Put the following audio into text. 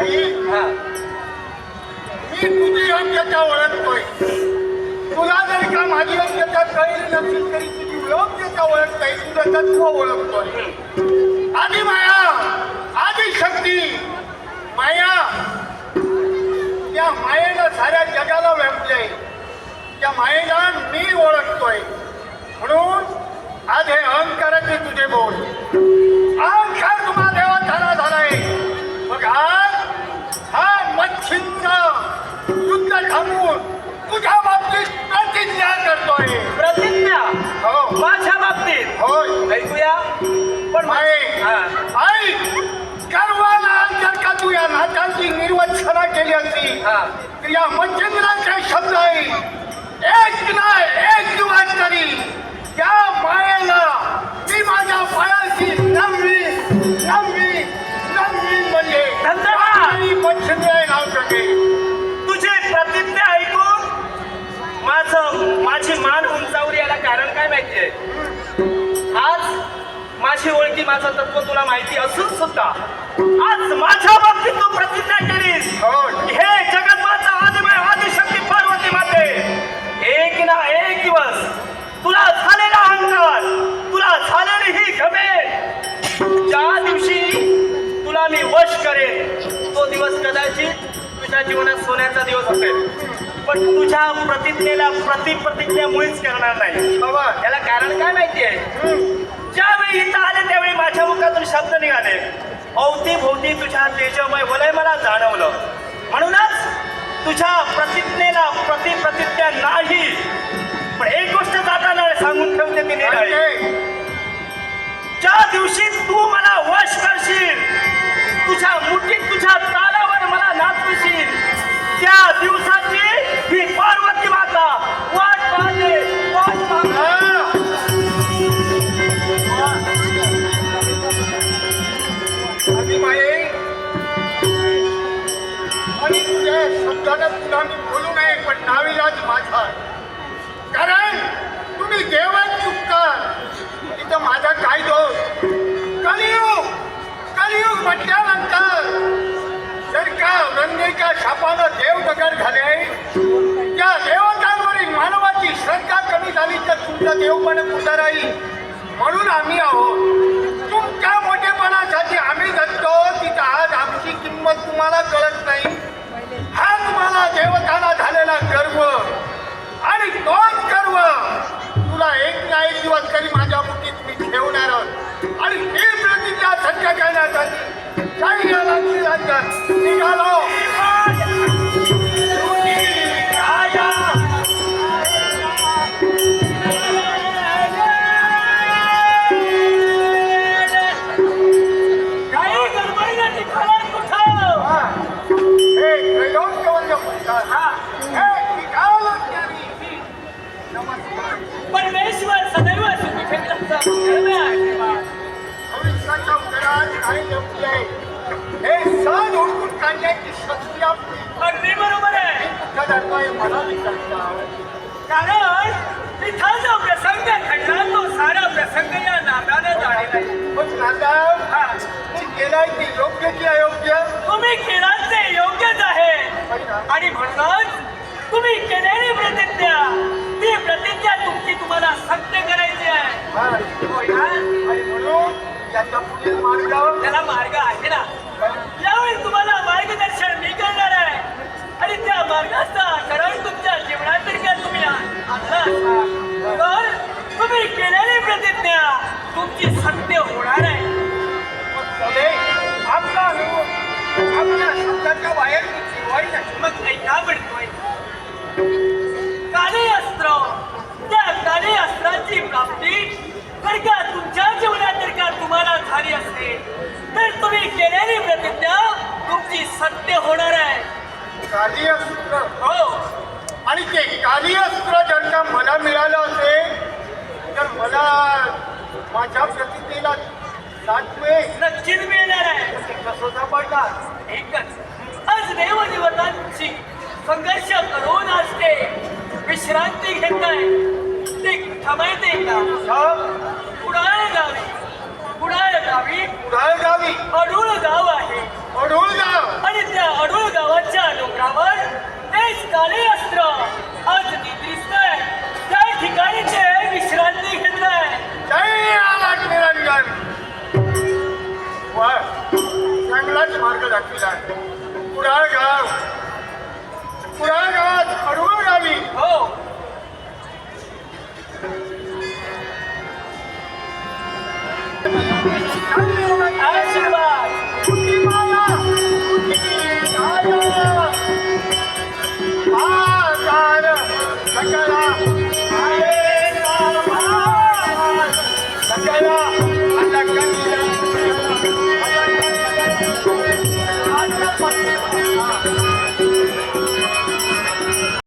मी तुझी योग्यता ओळखतोय. तुला जर का माझी योग्यता कळली नसेल तरी तुझी योग्यता ओळखताय तुझं तत्व ओळखतोय. आधी माया आधी शक्ती. माया त्या मायेनं साऱ्या जगाला व्यापलंय. त्या मायेला मी ओळखतोय. म्हणून आज हे अहंकाराचे तुझे बोल. करतोय प्रतिज्ञा. हो. माझ्या बाबतीत. होय. ऐकूया. पण हा. आई. गर्वाला जर का तू या नाटांची निर्वचना केली असती हा. तर या मच्छिंद्राचे शब्द आहे एक ना एक दिवस तरी त्या मायेला माझी ओळखी माझं तत्व तुला माहिती असून सुद्धा आज माझ्या बाबतीत तू प्रतिज्ञा केलीस. हो. हे जगत माता आदिमय आदिशक्ती पार्वती माते. एक ना एक दिवस तुला झालेला अहंकार तुला झालेली ही घमे. ज्या दिवशी तुला मी वश करेन तो दिवस कदाचित तुझ्या जीवनात सोन्याचा दिवस असेल. पण तुझ्या प्रतिज्ञेला प्रतिप्रतिज्ञा मुळीच करणार नाही. बाबा. याला कारण काय माहितीये ज्यावेळी शब्द निघाले. अवतीभोवती तुझ्या तेजमय वलय मला जाणवलं. म्हणूनच तुझ्या प्रतिज्ञेला प्रतिप्रतिज्ञा नाही. पण एक गोष्ट जाताना सांगून ठेवते मी निराळी. ज्या दिवशी तू मला वश करशील तुझ्या मुठीत तुझ्या तालावर मला नाचवशील त्या दिवसाची शब्दानं तुला मी बोलू नये पण नाविलाज माझा. कारण तुम्ही देवात उपकार. तिथं माझा काय दोष? कलियुग! कलियुग म्हटल्यानंतर जर का रंगेच्या शापानं देव दगड झाले त्या देवतांवरील मानवाची श्रद्धा कमी झाली तर तुमचा देव पण पुढे राहील. म्हणून आम्ही आहोत. तुमच्या मोठेपणासाठी आम्ही जगतो तिथं आज आमची किंमत तुम्हाला कळत नाही. हा काही जमली आहे. हे सण ओळखून काढण्याची शक्ती आपली. अगदी बरोबर आहे. कुठं आहे मला विचारता कारण इथं जो प्रसंग घडला तो सारा प्रसंग या नादानं झालेला आहे. पण नादाव हा. मी केलाय की योग्य की अयोग्य? तुम्ही केलात ते योग्यच आहे? आणि म्हणूनच तुम्ही केलेली प्रतिज्ञा ती प्रतिज्ञा तुमची तुम्हाला सत्य करायची आहे? आणि म्हणून त्याच्या पुढील त्याला मार्ग आहे ना. यावेळी तुम्हाला मार्गदर्शन मी करणार आहे. आणि त्या मार्गाचा ठराव तुमच्या जीवनात जर का तुम्ही आणला तर तुम्ही केलेली प्रतिज्ञा तुमची सत्य होणार आहे. आपला अनुभव. आपल्या शब्दाच्या बाहेर नाही. मग ऐका म्हणतोय? केलेली प्रतिज्ञा तुमची सत्य होणार आहे. कार्यसूत्र हो. आणि ते कार्यस्त्र जर का मला मिळालं असेल तर मला माझ्या प्रतिज्ञेला साथ मिळेल. नक्कीच मिळणार आहे. कसं सापडणार एकच. आज देवदेवतांची संघर्ष करून असते विश्रांती घेत आहे ते थांबायचे का गावी गावी अडूळ गाव आहे. अडूळ गाव. आणि त्या अडूळ गावाच्या डोंगरावर तेच काले अस्त्र. आज मी दिसतंय. त्या ठिकाणी ते विश्रांती घेतलाय. चांगलाच मार्ग दाखविला. कुडाळ